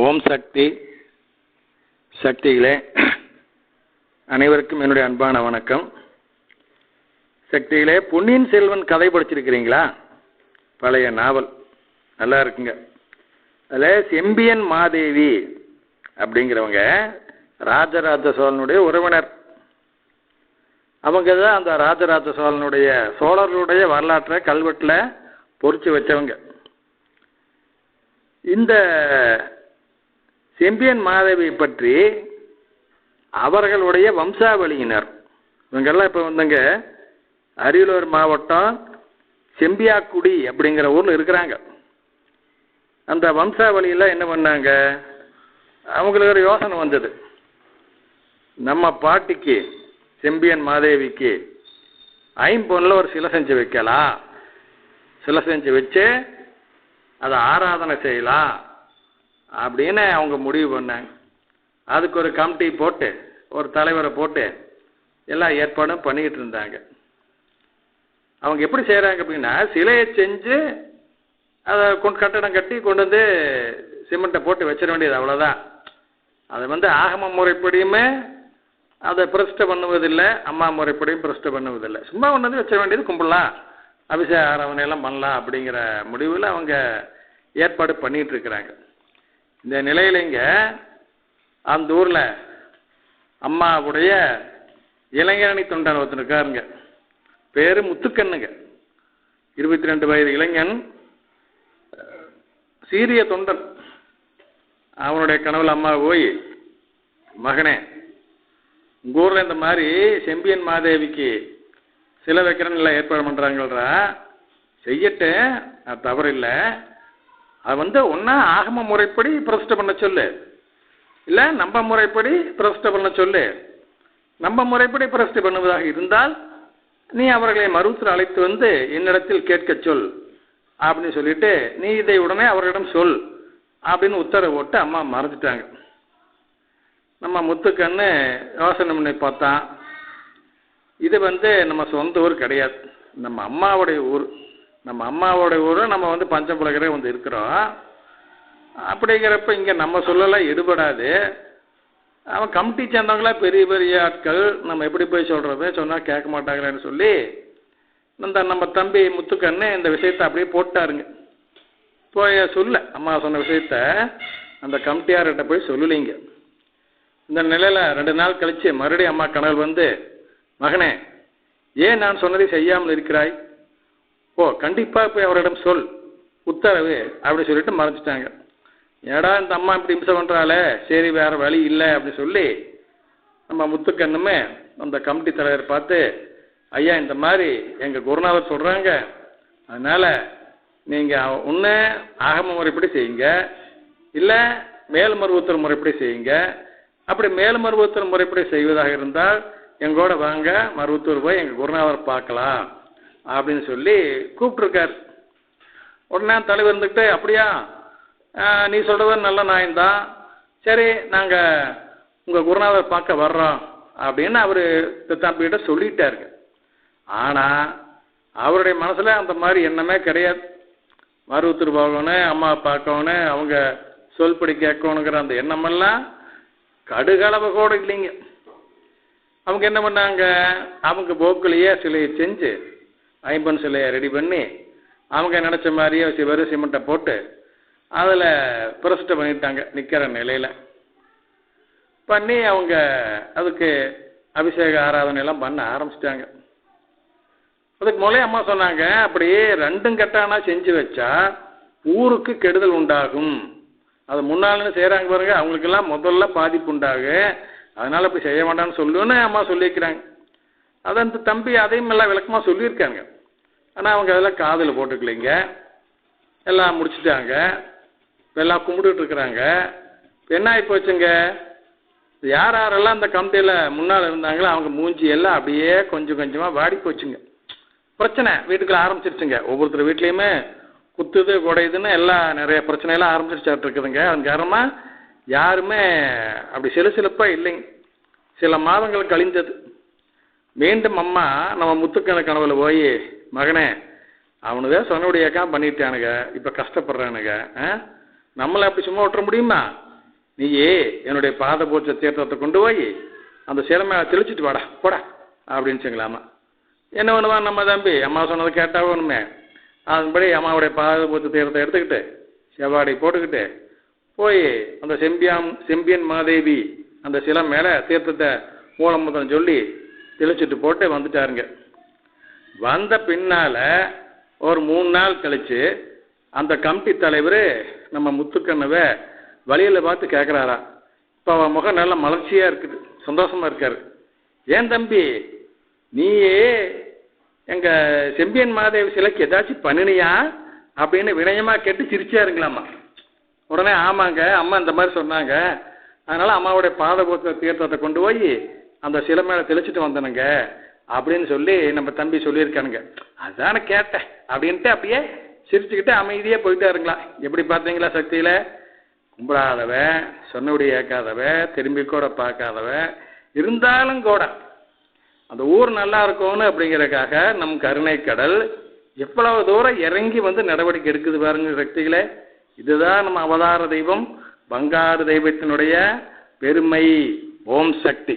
ஓம் சக்தி. சக்திகளே அனைவருக்கும் என்னுடைய அன்பான வணக்கம். சக்திகளே பொன்னியின் செல்வன் கதை படிச்சிருக்கிறீங்களா? பழைய நாவல். நல்லா இருக்குங்க. அதில் செம்பியன் மாதேவி அப்படிங்கிறவங்க ராஜராஜ சோழனுடைய உறவினர். அவங்க தான் அந்த ராஜராஜ சோழனுடைய சோழர்களுடைய வரலாற்றை கல்வெட்டில் பொறிச்சு வச்சவங்க. இந்த செம்பியன் மாதேவி பற்றி அவர்களுடைய வம்சாவளியினர். இவங்கெல்லாம் இப்போ வந்துங்க அரியலூர் மாவட்டம் செம்பியாக்குடி அப்படிங்கிற ஊரில் இருக்கிறாங்க. அந்த வம்சாவளியில் என்ன பண்ணாங்க? அவங்களுக்கு ஒரு யோசனை வந்தது. நம்ம பாட்டிக்கு செம்பியன் மாதேவிக்கு ஐம்பொன்னில் ஒரு சிலை செஞ்சு வைக்கலாம். சிலை செஞ்சு வச்சு அதை ஆராதனை செய்யலாம். அப்படின்னு அவங்க முடிவு பண்ணாங்க. அதுக்கு ஒரு கமிட்டி போட்டு ஒரு தலைவரை போட்டு எல்லா ஏற்பாடும் பண்ணிக்கிட்டு இருந்தாங்க. அவங்க எப்படி செய்கிறாங்க அப்படின்னா சிலையை செஞ்சு அதை கொண்டு கட்டடம் கட்டி கொண்டு வந்து சிமெண்ட்டை போட்டு வச்சிட வேண்டியது அவ்வளோதான் அதை வந்து ஆகம முறைப்படியுமே அதை பிரஷ்ட பண்ணுவதில்லை அம்மா முறைப்படியும் பிரஷ்ட பண்ணுவதில்லை. சும்மா கொண்டு வந்து வச்சிட வேண்டியது கும்பிடலாம் அபிஷேக ஆராதனை எல்லாம் பண்ணலாம் அப்படிங்கிற முடிவில் அவங்க ஏற்பாடு பண்ணிகிட்டு இருக்கிறாங்க. இந்த நிலையிலங்க அந்த ஊரில் அம்மாவுடைய இளைஞரணி தொண்டன் ஒருத்தர் இருக்காருங்க பேர் முத்துக்கண்ணுங்க. இருபத்தி ரெண்டு வயது இளைஞன் சீரிய தொண்டன். அவனுடைய கனவுல அம்மா போய் மகனே உங்கள் ஊரில் இந்த மாதிரி செம்பியன் மாதேவிக்கு சிலை வைக்கிறேன்னு ஏற்பாடு பண்ணுறாங்கள்ரா செய்யட்டு அது தவறு இல்லை அது வந்து ஒன்றா ஆகம முறைப்படி பிரதிஷ்டை பண்ண சொல்லு. இல்லை நம்ம முறைப்படி பிரதிஷ்டை பண்ண சொல்லு. நம்ம முறைப்படி பிரதிஷ்டை பண்ணுவதாக இருந்தால் நீ அவர்களை மருத்துவர் அழைத்து வந்து என்னிடத்தில் கேட்க சொல். அப்படின்னு சொல்லிட்டு நீ இதை உடனே அவர்களிடம் சொல் அப்படின்னு உத்தரவு போட்டு அம்மா மறைஞ்சிட்டாங்க நம்ம முத்துக்கண்ணு யோசனை பண்ணி பார்த்தான். இது வந்து நம்ம சொந்த ஊர் கிடையாது. நம்ம அம்மாவுடைய ஊர். நம்ம அம்மாவோடைய ஊரும் நம்ம வந்து பஞ்சபுலகரே வந்து இருக்கிறோம். அப்படிங்கிறப்ப இங்கே நம்ம சொல்லலாம் எடுபடாது. அவன் கமிட்டி சேர்ந்தவங்களா பெரிய பெரிய ஆட்கள். நம்ம எப்படி போய் சொல்கிறது சொன்னால் கேட்க மாட்டாங்களேன்னு சொல்லி இந்த நம்ம தம்பி முத்துக்கண்ணு இந்த விஷயத்தை அப்படியே போட்டாருங்க. போய் சொல்ல அம்மா சொன்ன விஷயத்த அந்த கமிட்டியார்கிட்ட போய் சொல்லலைங்க. இந்த நிலையில் ரெண்டு நாள் கழித்து மறுபடியும் அம்மா கனல் வந்து மகனே ஏன் நான் சொன்னதை செய்யாமல் இருக்கிறாய்? ஓ கண்டிப்பாக போய் அவரிடம் சொல். உத்தரவு அப்படி சொல்லிட்டு மறைச்சிட்டாங்க ஏடா இந்த அம்மா இப்படி இம்சை பண்ணுறாளே சரி வேறு வழி இல்லை அப்படின்னு சொல்லி நம்ம முத்துக்கண்ணுமே அந்த கமிட்டி தலைவர் பார்த்து ஐயா இந்த மாதிரி எங்கள் குருநாதர் சொல்கிறாங்க அதனால் நீங்கள் ஒன்று ஆகம முறைப்படி செய்யுங்க. இல்லை மேல்மருவத்தர் முறைப்படி செய்யுங்க. அப்படி மேல்மருவத்தர் முறைப்படி செய்வதாக இருந்தால் எங்களோட வாங்க மருவத்தூர் போய் எங்கள் குருநாதர் பார்க்கலாம். அப்படின்னு சொல்லி கூப்பிட்ருக்கார் உடனே தலைவர் இருந்துக்கிட்டு அப்படியா? நீ சொல்கிறது நல்ல நியாயம்தான். சரி நாங்கள் உங்கள் குருநாதர் பார்க்க வர்றோம். அப்படின்னு அவர் தம்பிகிட்ட சொல்லிட்டாருங்க. ஆனால் அவருடைய மனசில் அந்த மாதிரி எண்ணமே கிடையாது. மருவத்தூர் போகணும் அம்மா பார்க்கணும் அவங்க சொல்படி கேட்கணுங்கிற அந்த எண்ணமெல்லாம் கடுகளவு கூட இல்லைங்க. அவங்க என்ன பண்ணாங்க? அவங்க போக்கிலேயே சிலையை செஞ்சு ஐம்பன் சிலையை ரெடி பண்ணி அவங்க நினச்ச மாதிரியே வெறும் சிமெண்ட்டை போட்டு அதில் பிரசிட்ட பண்ணிட்டாங்க நிற்கிற நிலையில். பண்ணி அவங்க அதுக்கு அபிஷேக ஆராதனை எல்லாம் பண்ண ஆரம்பிச்சிட்டாங்க. அதுக்கு முதலே அம்மா சொன்னாங்க அப்படியே ரெண்டும் கட்டானா செஞ்சு வச்சா ஊருக்கு கெடுதல் உண்டாகும். அது முன்னாள்னு செய்கிறாங்க பாருங்க அவங்களுக்கெல்லாம் முதல்ல பாதிப்பு உண்டாகு. அதனால் அப்படி செய்ய வேண்டாம்னு சொல்லுன்னு அம்மா சொல்லியிருக்கிறாங்க அதை அந்த தம்பி அதையும் எல்லாம் விளக்கமாக சொல்லியிருக்காங்க. ஆனால் அவங்க அதெல்லாம் காதில் போட்டுக்கலைங்க. எல்லாம் முடிச்சுட்டாங்க. எல்லாம் கும்பிட்டுட்டு இருக்கிறாங்க. இப்போ என்ன ஆகி போச்சுங்க? யார் யாரெல்லாம் அந்த கமிட்டியில் முன்னால் இருந்தாங்களோ அவங்க மூஞ்சி எல்லாம் அப்படியே கொஞ்சம் கொஞ்சமாக வாடி போச்சுங்க. பிரச்சனை. வீட்டுக்குள்ள ஆரம்பிச்சிருச்சுங்க. ஒவ்வொருத்தர் வீட்லேயுமே குத்துது குடையுதுன்னு எல்லாம் நிறைய பிரச்சனையெல்லாம் ஆரம்பிச்சிருச்சாட்டு இருக்குதுங்க. அதன் காரணமாக யாருமே அப்படி சிலுசிலுப்பாக இல்லைங்க. சில மாதங்கள் கழிந்தது. மீண்டும் அம்மா நம்ம முத்துக்கன கனவுல போய் மகனே அவனுதே சொன்னபடியாக்கா பண்ணிட்டானுங்க இப்போ கஷ்டப்படுறானுங்க ஆ? நம்மளை அப்படி சும்மா விட்டுற முடியுமா? நீயே என்னுடைய பாத பூச்ச தீர்த்தத்தை கொண்டு போய் அந்த சிலமை மேலே தெளிச்சிட்டு வாடா போடா அப்படின்னு சொங்களாமா என்ன பண்ணுவான் நம்ம தம்பி? அம்மா சொன்னதை கேட்டா ஒன்றுமே அதன்படி அம்மாவுடைய பாத பூச்ச தீர்த்தத்தை எடுத்துக்கிட்டு செவ்வாடை போட்டுக்கிட்டு போய் அந்த செம்பியாம் செம்பியன் மாதேவி அந்த சிலை மேலே தீர்த்தத்தை மூலமுதம் சொல்லி தெளிச்சிட்டு போட்டு வந்துட்டாருங்க. வந்த பின்னால ஒரு மூணு நாள் கழிச்சு அந்த கமிட்டி தலைவர் நம்ம முத்துக்கண்ணவை வழியில் பார்த்து கேட்குறாரா இப்போ அவன் முகம் நல்லா மலர்ச்சியாக இருக்குது சந்தோஷமாக இருக்காரு. ஏன் தம்பி நீயே எங்கள் செம்பியன் மாதேவி சிலைக்கு ஏதாச்சும் பண்ணினியா? அப்படின்னு வினயமாக கேட்டு சிரிச்சாருங்களாம்மா உடனே ஆமாங்க அம்மா இந்த மாதிரி சொன்னாங்க. அதனால் அம்மாவுடைய பாதபோத்த தீர்த்தத்தை கொண்டு போய் அந்த சிலை மேலே தெளிச்சிட்டு வந்தனுங்க அப்படின்னு சொல்லி நம்ம தம்பி சொல்லியிருக்கானுங்க. அதான கேட்டேன். அப்படின்ட்டு அப்படியே சிரிச்சுக்கிட்டு அமைதியாக போயிட்டாருங்களா. எப்படி பார்த்தீங்களா சக்தியில்? கும்பிடாதவன் சொன்னபடி ஏற்காதவன் திரும்பி கூட பார்க்காதவன் இருந்தாலும் கூட அந்த ஊர் நல்லா இருக்கும்னு அப்படிங்கிறதுக்காக நம் கருணை கடல் எவ்வளவு தூரம் இறங்கி வந்து நடவடிக்கை எடுக்குது பாருங்க சக்திகளே. இதுதான் நம்ம அவதார தெய்வம் பங்காரு தெய்வத்தினுடைய பெருமை ஓம் சக்தி.